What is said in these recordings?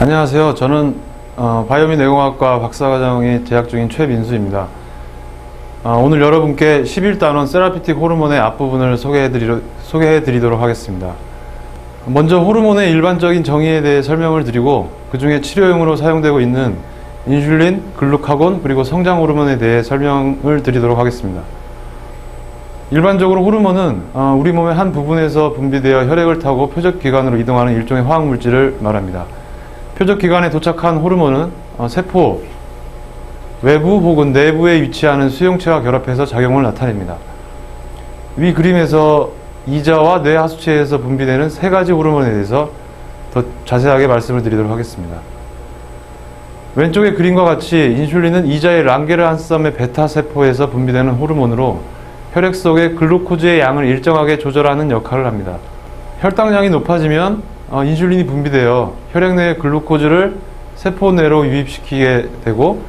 안녕하세요. 저는 어, 바이오미 내공학과 박사과정에 재학 중인 최민수입니다. 어, 오늘 여러분께 11단원 세라피틱 호르몬의 앞부분을 소개해드리려, 소개해드리 도록 하겠습니다. 먼저 호르몬의 일반적인 정의에 대해 설명을 드리고 그 중에 치료용으로 사용되고 있는 인슐린, 글루카곤 그리고 성장 호르몬에 대해 설명을 드리도록 하겠습니다. 일반적으로 호르몬은 어, 우리 몸의 한 부분에서 분비되어 혈액을 타고 표적 기관으로 이동하는 일종의 화학 물질을 말합니다. 표적기관에 도착한 호르몬은 어, 세포 외부 혹은 내부에 위치하는 수용체와 결합해서 작용을 나타냅니다. 위 그림에서 이자와 뇌 하수체에서 분비되는 세 가지 호르몬에 대해서 더 자세하게 말씀을 드리도록 하겠습니다. 왼쪽의 그림과 같이 인슐린은 이자의 랑게르 한쌈의 베타 세포에서 분비되는 호르몬으로 혈액 속의 글루코즈의 양을 일정하게 조절하는 역할을 합니다. 혈당량이 높아지면 어, 인슐린이 분비되어 혈액 내의 글루코즈를 세포 내로 유입시키게 되고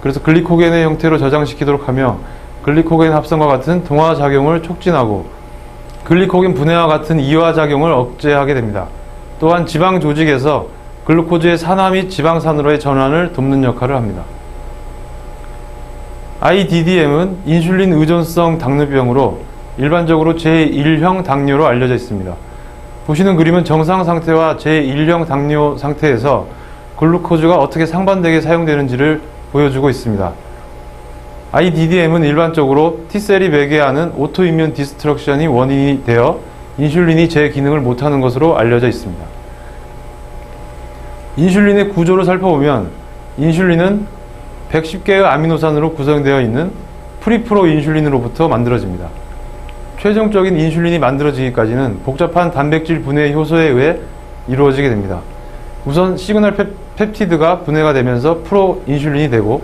그래서 글리코겐의 형태로 저장시키도록 하며 글리코겐 합성과 같은 동화 작용을 촉진하고 글리코겐 분해와 같은 이화 작용을 억제하게 됩니다. 또한 지방 조직에서 글루코즈의 산화 및 지방산으로의 전환을 돕는 역할을 합니다. IDDM은 인슐린 의존성 당뇨병으로 일반적으로 제1형 당뇨로 알려져 있습니다. 보시는 그림은 정상 상태와 제1형 당뇨 상태에서 글루코즈가 어떻게 상반되게 사용되는지를 보여주고 있습니다. IDDM은 일반적으로 T셀이 매개하는 오토이뮨 디스트럭션이 원인이 되어 인슐린이 제 기능을 못하는 것으로 알려져 있습니다. 인슐린의 구조를 살펴보면 인슐린은 110개의 아미노산으로 구성되어 있는 프리프로 인슐린으로부터 만들어집니다. 최종적인 인슐린이 만들어지기까지는 복잡한 단백질 분해 효소에 의해 이루어지게 됩니다. 우선 시그널 펩, 펩티드가 분해가 되면서 프로 인슐린이 되고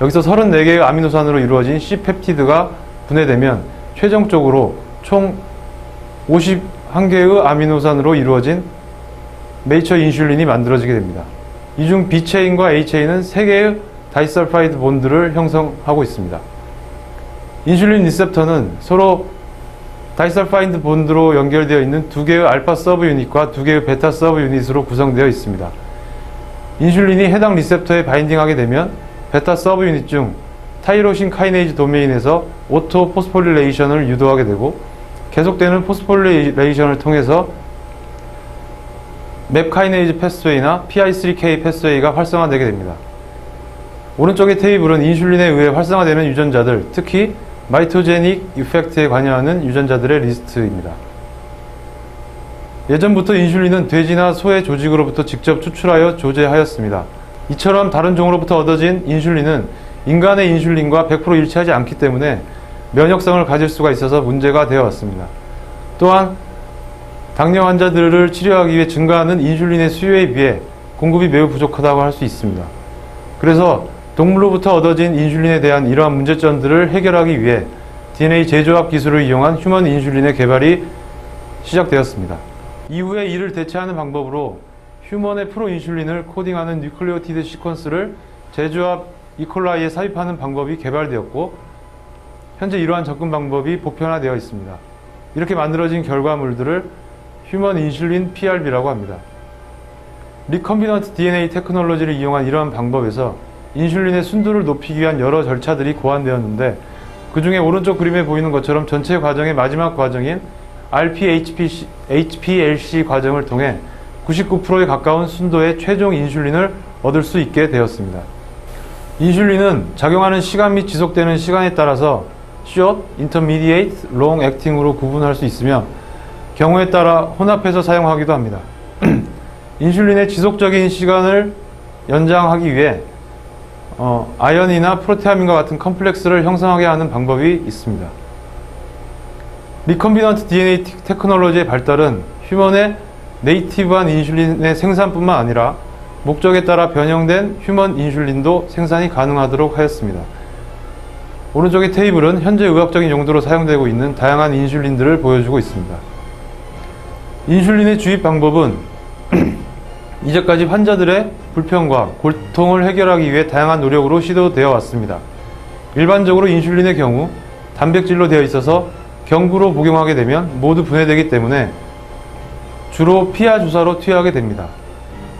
여기서 34개의 아미노산으로 이루어진 C펩티드가 분해되면 최종적으로 총 51개의 아미노산으로 이루어진 메이처 인슐린이 만들어지게 됩니다. 이 중 B체인과 A체인은 3개의 다이설파이드 본드를 형성하고 있습니다. 인슐린 리셉터는 서로 다이설파이드 본드로 연결되어 있는 두 개의 알파 서브 유닛과 두 개의 베타 서브 유닛으로 구성되어 있습니다. 인슐린이 해당 리셉터에 바인딩하게 되면 베타 서브 유닛 중 타이로신 카이네이즈 도메인에서 오토 포스포릴레이션을 유도하게 되고 계속되는 포스포릴레이션을 통해서 맵 카이네이즈 패스웨이나 PI3K 패스웨이가 활성화되게 됩니다. 오른쪽의 테이블은 인슐린에 의해 활성화되는 유전자들, 특히 마이토제닉 이펙트에 관여하는 유전자들의 리스트입니다. 예전부터 인슐린은 돼지나 소의 조직으로부터 직접 추출하여 조제하였습니다. 이처럼 다른 종으로부터 얻어진 인슐린은 인간의 인슐린과 100% 일치하지 않기 때문에 면역성을 가질 수가 있어서 문제가 되어 왔습니다. 또한 당뇨 환자들을 치료하기 위해 증가하는 인슐린의 수요에 비해 공급이 매우 부족하다고 할 수 있습니다. 그래서 동물로부터 얻어진 인슐린에 대한 이러한 문제점들을 해결하기 위해 DNA 재조합 기술을 이용한 휴먼 인슐린의 개발이 시작되었습니다. 이후에 이를 대체하는 방법으로 휴먼의 프로인슐린을 코딩하는 뉴클레오티드 시퀀스를 제조합 이콜라이에 삽입하는 방법이 개발되었고 현재 이러한 접근 방법이 보편화되어 있습니다. 이렇게 만들어진 결과물들을 휴먼 인슐린 PRB라고 합니다. 리컴비넌트 DNA 테크놀로지를 이용한 이러한 방법에서 인슐린의 순도를 높이기 위한 여러 절차들이 고안되었는데 그 중에 오른쪽 그림에 보이는 것처럼 전체 과정의 마지막 과정인 RPHPC, HPLC 과정을 통해 99%에 가까운 순도의 최종 인슐린을 얻을 수 있게 되었습니다. 인슐린은 작용하는 시간 및 지속되는 시간에 따라서 short, intermediate, long acting으로 구분할 수 있으며 경우에 따라 혼합해서 사용하기도 합니다. 인슐린의 지속적인 시간을 연장하기 위해 어, 아연이나 프로테아민과 같은 컴플렉스를 형성하게 하는 방법이 있습니다. 리컴비넌트 DNA 테크놀로지의 발달은 휴먼의 네이티브한 인슐린의 생산뿐만 아니라 목적에 따라 변형된 휴먼 인슐린도 생산이 가능하도록 하였습니다. 오른쪽의 테이블은 현재 의학적인 용도로 사용되고 있는 다양한 인슐린들을 보여주고 있습니다. 인슐린의 주입 방법은 이제까지 환자들의 불편과 고통을 해결하기 위해 다양한 노력으로 시도되어 왔습니다. 일반적으로 인슐린의 경우 단백질로 되어 있어서 경구로 복용하게 되면 모두 분해되기 때문에 주로 피하 주사로 투여하게 됩니다.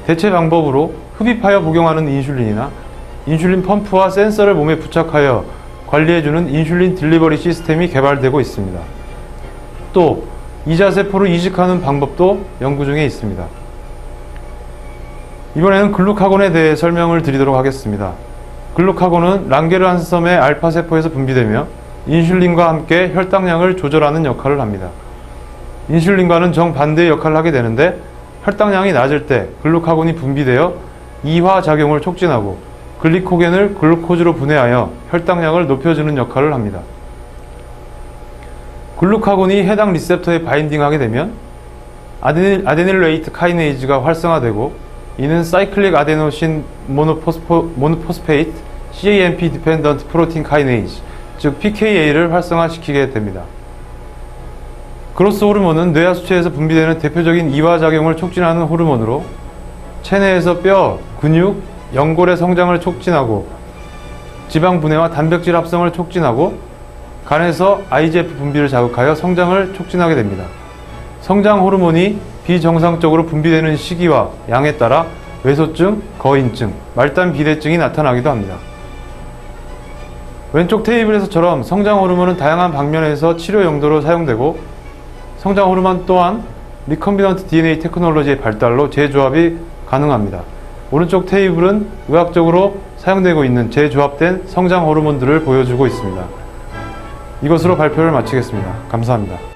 대체 방법으로 흡입하여 복용하는 인슐린이나 인슐린 펌프와 센서를 몸에 부착하여 관리해주는 인슐린 딜리버리 시스템이 개발되고 있습니다. 또 이자세포를 이식하는 방법도 연구 중에 있습니다. 이번에는 글루카곤에 대해 설명을 드리도록 하겠습니다. 글루카곤은 랑게르한섬의 알파세포에서 분비되며 인슐린과 함께 혈당량을 조절하는 역할을 합니다. 인슐린과는 정반대의 역할을 하게 되는데 혈당량이 낮을 때 글루카곤이 분비되어 이화 작용을 촉진하고 글리코겐을 글루코즈로 분해하여 혈당량을 높여주는 역할을 합니다. 글루카곤이 해당 리셉터에 바인딩하게 되면 아데닐, 아데닐레이트 카이네이즈가 활성화되고 이는 사이클릭 아데노신 모노포스포, 모노포스페이트 CAMP 디펜던트 프로틴 카이네이즈 즉 PKA를 활성화시키게 됩니다. 그로스 호르몬은 뇌하 수체에서 분비되는 대표적인 이화작용을 촉진하는 호르몬으로 체내에서 뼈, 근육, 연골의 성장을 촉진하고 지방 분해와 단백질 합성을 촉진하고 간에서 IGF 분비를 자극하여 성장을 촉진하게 됩니다. 성장 호르몬이 비정상적으로 분비되는 시기와 양에 따라 외소증, 거인증, 말단 비대증이 나타나기도 합니다. 왼쪽 테이블에서처럼 성장 호르몬은 다양한 방면에서 치료 용도로 사용되고 성장 호르몬 또한 리컴비넌트 DNA 테크놀로지의 발달로 재조합이 가능합니다. 오른쪽 테이블은 의학적으로 사용되고 있는 재조합된 성장 호르몬들을 보여주고 있습니다. 이것으로 발표를 마치겠습니다. 감사합니다.